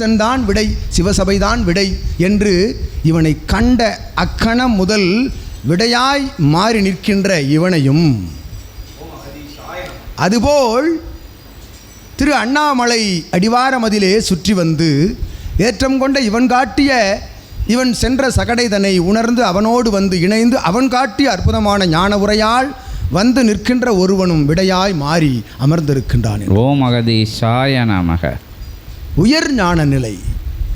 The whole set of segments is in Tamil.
சித்தன்தான் விடை சிவசபைதான் விடை என்று இவனை கண்ட அக்கணம் முதல் விடையாய் மாறி நிற்கின்ற இவனையும். அதுபோல் திரு அண்ணாமலை அடிவாரமதிலே சுற்றி வந்து ஏற்றம் கொண்ட இவன் காட்டிய இவன் சென்ற சகடைதனை உணர்ந்து அவனோடு வந்து இணைந்து அவன் காட்டிய அற்புதமான ஞான உரையால் வந்து நிற்கின்ற ஒருவனும் விடையாய் மாறி அமர்ந்திருக்கின்றான். ஓம் அகதீஷாய நமக. உயர் ஞான நிலை.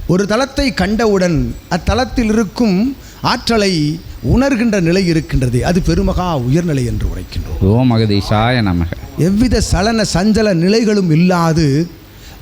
ஒரு தலத்தை கண்டவுடன் அத்தலத்தில் இருக்கும் ஆற்றலை உணர்கின்ற நிலை இருக்கின்றது. அது பெருமகா உயர்நிலை என்று உரைக்கின்றோம். ஓம் அகதீஷாய நமக. எவ்வித சலன சஞ்சல நிலைகளும் இல்லாது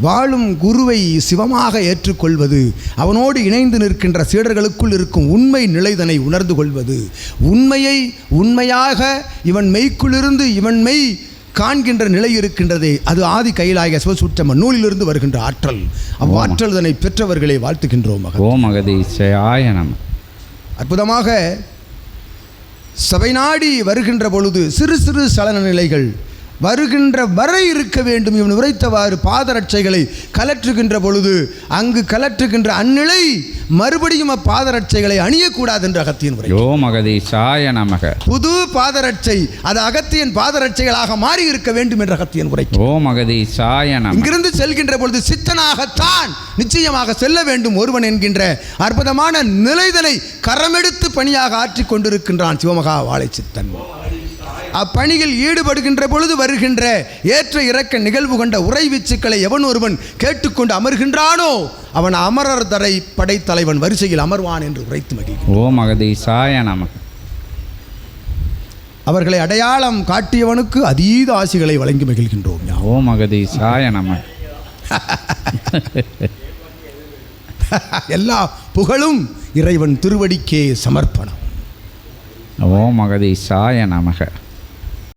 வாழும் குருவை சிவமாக ஏற்றுக்கொள்வது அவனோடு இணைந்து நிற்கின்ற சீடர்களுக்குள் இருக்கும் உண்மை நிலைதனை உணர்ந்து கொள்வது உண்மையை உண்மையாக இவன் மெய்க்குள்ளிருந்து இவன் மெய் காண்கின்ற நிலை இருக்கின்றதே அது ஆதி கைலாய சிவசூற்றம நூலிலிருந்து வருகின்ற ஆற்றல். அவ்வாற்றல் இதனை பெற்றவர்களை வாழ்த்துகின்றோம் ஓம் அகதீஷாய நம. அற்புதமாக சபை நாடி வருகின்ற பொழுது சிறு சிறு சலன நிலைகள் வருகின்ற வரை இருக்க வேண்டும் இவன் உரைத்தவாறு பாதரட்சைகளை கலற்றுகின்ற பொழுது அங்கு கலற்றுகின்ற அந்நிலை மறுபடியும் அப்பாதரட்சைகளை அணியக்கூடாது என்று அகத்தியன் உரை ஓம் அகதீஷாய நமக. புது பாதரட்சை அது அகத்தியன் பாதரட்சைகளாக மாறி இருக்க வேண்டும் என்று அகத்தியன் உரை ஓம் அகதீஷாய நம இங்கிருந்து செல்கின்ற பொழுது சித்தனாகத்தான் நிச்சயமாக செல்ல வேண்டும் ஒருவன் என்கின்ற அற்புதமான நிலைதனை கரமெடுத்து பணியாக ஆற்றிக் கொண்டிருக்கின்றான் சிவமகா வாழை சித்தன் அப்பணியில் ஈடுபடுகின்ற பொழுது வருகின்ற ஏற்ற இறக்க நிகழ்வு கொண்ட உரை வீச்சுக்களை எவன் ஒருவன் கேட்டுக்கொண்டு அமர்கின்றானோ அவன் அமரர் தரை படைத்தலைவன் வரிசையில் அமர்வான் என்று உரைத்து மகிழ்கிறான். ஓம் அகதீஷாய நமக. அவர்களை அடையாளம் காட்டியவனுக்கு அதீத ஆசிகளை வழங்கி மகிழ்கின்றோம் ஞா. ஓம் அகதீஷாய நமக. எல்லா புகழும் இறைவன் திருவடிக்கே சமர்ப்பணம். ஓம் அகதீஷாய நமக.